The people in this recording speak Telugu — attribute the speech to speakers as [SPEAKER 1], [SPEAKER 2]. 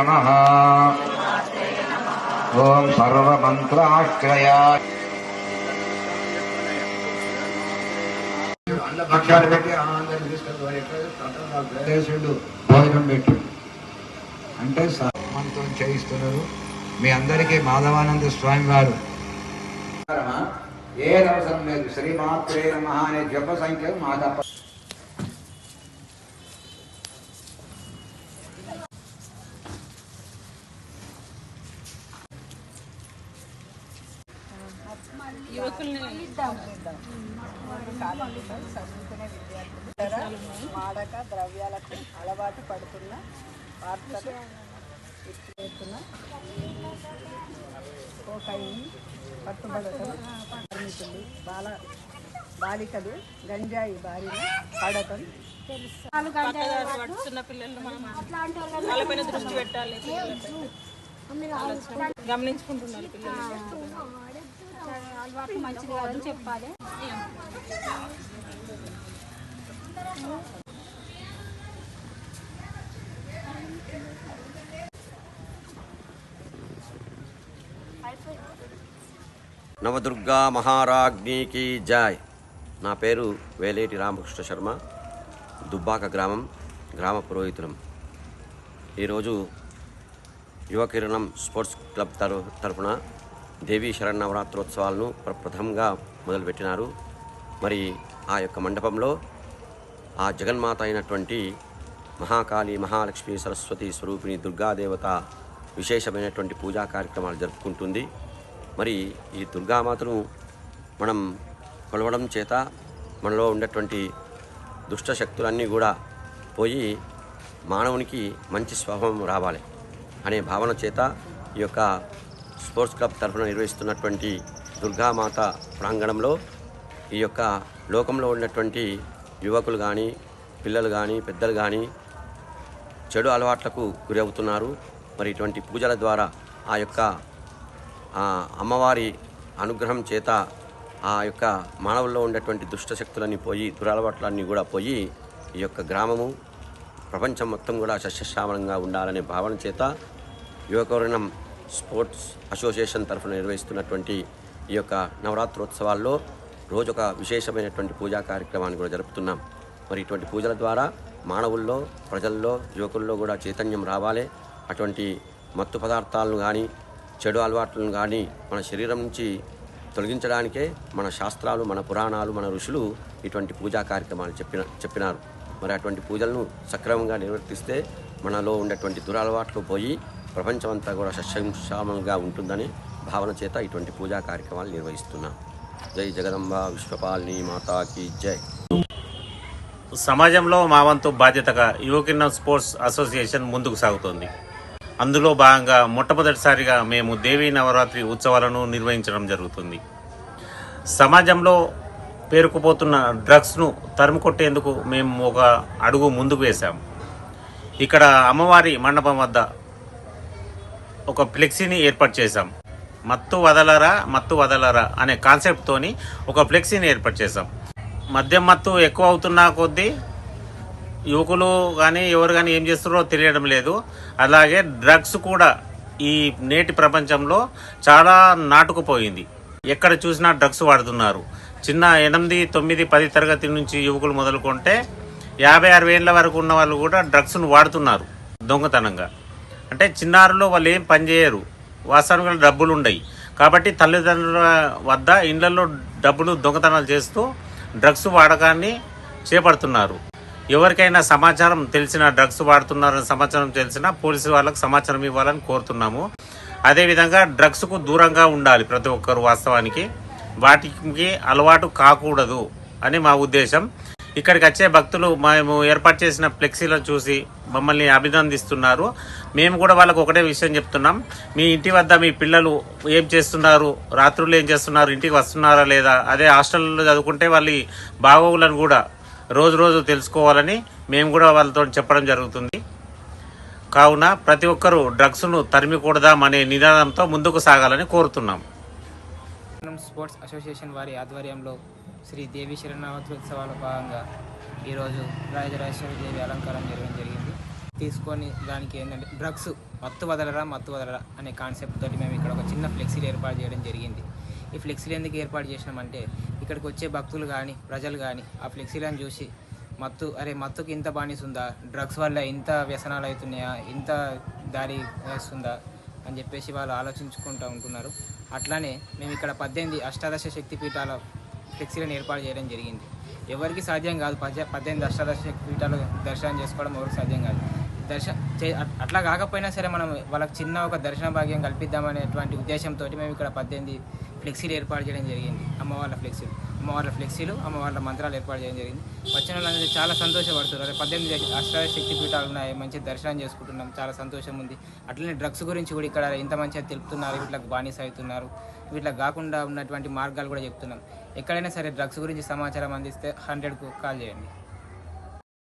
[SPEAKER 1] नमः ॐ सर्वमन्त्राश्रयाय అన్న భక్ష్యాలు పెట్టి ఆనందం తీసుకెళ్ళి చేసిండు భోజనం పెట్టు అంటే మనతో చేయిస్తున్నారు మీ అందరికీ మాధవానంద స్వామి వారు ఏ అవసరం లేదు శ్రీమాత్రే నమ అనే జప సంఖ్య మా తప్ప
[SPEAKER 2] మాదక ద్రవ్యాలకు అలవాటు పడుతున్న వార్తలు ఎత్తున కోకైన్ పట్టుబడటం బాల బాలికలు గంజాయి బారిన పడటం
[SPEAKER 3] చిన్న పిల్లలు మనం వాళ్ళపైన దృష్టి పెట్టాలి. గమనించుకుంటున్నారు పిల్లలు.
[SPEAKER 4] అలవాటు మంచిది కాదని చెప్పాలి
[SPEAKER 5] నవదుర్గా మహారాజ్ఞికి జాయ్. నా పేరు వేలేటి రామకృష్ణ శర్మ. దుబ్బాక గ్రామం గ్రామ పురోహితులం. ఈరోజు యువకిరణం స్పోర్ట్స్ క్లబ్ తర తరఫున దేవీ శరణవరాత్రోత్సవాలను ప్రప్రథమంగా మొదలుపెట్టినారు. మరి ఆ యొక్క మండపంలో ఆ జగన్మాత అయినటువంటి మహాకాళి మహాలక్ష్మి సరస్వతి స్వరూపిణి దుర్గాదేవత విశేషమైనటువంటి పూజా కార్యక్రమాలు జరుపుకుంటుంది. మరి ఈ దుర్గామాతను మనం కొలవడం చేత మనలో ఉన్నటువంటి దుష్ట శక్తులన్నీ కూడా పోయి మానవునికి మంచి స్వభావం రావాలి అనే భావన చేత ఈ యొక్క స్పోర్ట్స్ క్లబ్ తరఫున నిర్వహిస్తున్నటువంటి దుర్గామాత ప్రాంగణంలో ఈ యొక్క లోకంలో ఉన్నటువంటి యువకులు కానీ పిల్లలు కానీ పెద్దలు కానీ చెడు అలవాట్లకు గురి అవుతున్నారు మరి ఇటువంటి పూజల ద్వారా ఆ యొక్క అమ్మవారి అనుగ్రహం చేత ఆ యొక్క మానవుల్లో ఉండేటువంటి దుష్ట శక్తులన్నీ పోయి దురలవాట్లన్నీ కూడా పోయి ఈ యొక్క గ్రామము ప్రపంచం మొత్తం కూడా సస్యశ్రావణంగా ఉండాలనే భావన చేత యువకరణం స్పోర్ట్స్ అసోసియేషన్ తరఫున నిర్వహిస్తున్నటువంటి ఈ యొక్క నవరాత్రోత్సవాల్లో రోజు ఒక విశేషమైనటువంటి పూజా కార్యక్రమాన్ని కూడా జరుపుతున్నాం. మరి ఇటువంటి పూజల ద్వారా మానవుల్లో ప్రజల్లో యువకుల్లో కూడా చైతన్యం రావాలి. అటువంటి మత్తు పదార్థాలను కానీ చెడు అలవాట్లను కానీ మన శరీరం నుంచి తొలగించడానికే మన శాస్త్రాలు మన పురాణాలు మన ఋషులు ఇటువంటి పూజా కార్యక్రమాలు చెప్పిన చెప్పినారు. మరి అటువంటి పూజలను సక్రమంగా నిర్వర్తిస్తే మనలో ఉన్నటువంటి దురలవాట్లు పోయి ప్రపంచమంతా కూడా సస్యంశామంగా ఉంటుందని భావన చేత ఇటువంటి పూజా కార్యక్రమాలు నిర్వహిస్తున్నాం. జై జగదంబ విశ్వపాలిని మాతాకి జై.
[SPEAKER 6] సమాజంలో మా వంతు బాధ్యతగా యువకిన్న స్పోర్ట్స్ అసోసియేషన్ ముందుకు సాగుతోంది. అందులో భాగంగా మొట్టమొదటిసారిగా మేము దేవీ నవరాత్రి ఉత్సవాలను నిర్వహించడం జరుగుతుంది. సమాజంలో పేరుకుపోతున్న డ్రగ్స్ను తరుముకొట్టేందుకు మేము ఒక అడుగు ముందుకు వేశాము. ఇక్కడ అమ్మవారి మండపం వద్ద ఒక ఫ్లెక్సీని ఏర్పాటు చేశాం. మత్తు వదలరా మత్తు వదలరా అనే కాన్సెప్ట్తోని ఒక ఫ్లెక్సీని ఏర్పాటు చేశాం. మద్యం మత్తు ఎక్కువ అవుతున్న కొద్దీ యువకులు కానీ ఎవరు కానీ ఏం చేస్తున్నారో తెలియడం లేదు. అలాగే డ్రగ్స్ కూడా ఈ నేటి ప్రపంచంలో చాలా నాటుకుపోయింది. ఎక్కడ చూసినా డ్రగ్స్ వాడుతున్నారు. చిన్న ఎనిమిది తొమ్మిది పది తరగతి నుంచి యువకులు మొదలుకుంటే యాభై అరవై ఏళ్ళ వరకు ఉన్న వాళ్ళు కూడా డ్రగ్స్ను వాడుతున్నారు దొంగతనంగా. అంటే చిన్నారులో వాళ్ళు ఏం పని చేయరు. వాస్తవానికి డబ్బులు ఉండయి కాబట్టి తల్లిదండ్రుల వద్ద ఇళ్ళలో డబ్బులు దొంగతనాలు చేస్తూ డ్రగ్స్ వాడకాన్ని చేపడుతున్నారు. ఎవరికైనా సమాచారం తెలిసిన డ్రగ్స్ వాడుతున్నారని సమాచారం తెలిసినా పోలీసు వాళ్ళకు సమాచారం ఇవ్వాలని కోరుతున్నాము. అదేవిధంగా డ్రగ్స్కు దూరంగా ఉండాలి ప్రతి ఒక్కరు వాస్తవానికి. వాటికి అలవాటు కాకూడదు అని మా ఉద్దేశం. ఇక్కడికి వచ్చే భక్తులు మేము ఏర్పాటు చేసిన ఫ్లెక్సీలను చూసి మమ్మల్ని అభినందిస్తున్నారు. మేము కూడా వాళ్ళకు ఒకటే విషయం చెప్తున్నాం. మీ ఇంటి వద్ద మీ పిల్లలు ఏం చేస్తున్నారు? రాత్రులు ఏం చేస్తున్నారు? ఇంటికి వస్తున్నారా లేదా? అదే హాస్టల్లో చదువుకుంటే వాళ్ళ బాగోగులను కూడా రోజు రోజు తెలుసుకోవాలని మేము కూడా వాళ్ళతో చెప్పడం జరుగుతుంది. కావున ప్రతి ఒక్కరూ డ్రగ్స్ను తరిమికూడదాం అనే ముందుకు సాగాలని కోరుతున్నాం.
[SPEAKER 7] స్పోర్ట్స్ అసోసియేషన్ వారి ఆధ్వర్యంలో శ్రీ దేవి శరణవత్సవాల భాగంగా ఈరోజు రాజరాజేశ్వరి దేవి అలంకారం జరగడం జరిగింది. తీసుకొని దానికి ఏంటంటే డ్రగ్స్ మత్తు వదలరా మత్తు వదలరా అనే కాన్సెప్ట్ తోటి మేము ఇక్కడ ఒక చిన్న ఫ్లెక్సీలు ఏర్పాటు చేయడం జరిగింది. ఈ ఫ్లెక్సీలు ఎందుకు ఏర్పాటు చేసినామంటే ఇక్కడికి వచ్చే భక్తులు కానీ ప్రజలు కానీ ఆ ఫ్లెక్సీలను చూసి మత్తు అరే మత్తుకి ఇంత బానిస ఉందా డ్రగ్స్ వల్ల ఇంత వ్యసనాలు అవుతున్నాయా ఇంత దారి వేస్తుందా అని చెప్పేసి వాళ్ళు ఆలోచించుకుంటూ ఉంటున్నారు. అట్లానే మేము ఇక్కడ పద్దెనిమిది అష్టాదశ శక్తిపీఠాల ఫ్లెక్సీలను ఏర్పాటు చేయడం జరిగింది. ఎవరికి సాధ్యం కాదు. పద్దె పద్దెనిమిది అష్టాదశ పీఠాలు దర్శనం చేసుకోవడం ఎవరికి సాధ్యం కాదు. దర్శ చే- అట్లా కాకపోయినా సరే మనం వాళ్ళకి చిన్న ఒక దర్శన భాగ్యం కల్పిద్దామనేటువంటి ఉద్దేశంతో మేము ఇక్కడ పద్దెనిమిది ఫ్లెక్సీలు ఏర్పాటు చేయడం జరిగింది. అమ్మవార్ల ఫ్లెక్సీలు. అమ్మవార్ల ఫ్లెక్సీలు అమ్మవార్ల మంత్రాలు ఏర్పాటు చేయడం జరిగింది. వచ్చిన వాళ్ళందరూ చాలా సంతోషపడుతున్నారు. పద్దెనిమిది అష్టాద శక్తి పీఠాలు ఉన్నాయి. మంచి దర్శనం చేసుకుంటున్నాం. చాలా సంతోషం ఉంది. అట్లనే డ్రగ్స్ గురించి కూడా ఇక్కడ ఇంత మంచిగా తెలుపుతున్నారు. వీటికి బానిస అవుతున్నారు. వీటికి కాకుండా ఉన్నటువంటి మార్గాలు కూడా చెప్తున్నాం. ఎక్కడైనా సరే డ్రగ్స్ గురించి సమాచారం అందిస్తే హండ్రెడ్కు కాల్ చేయండి.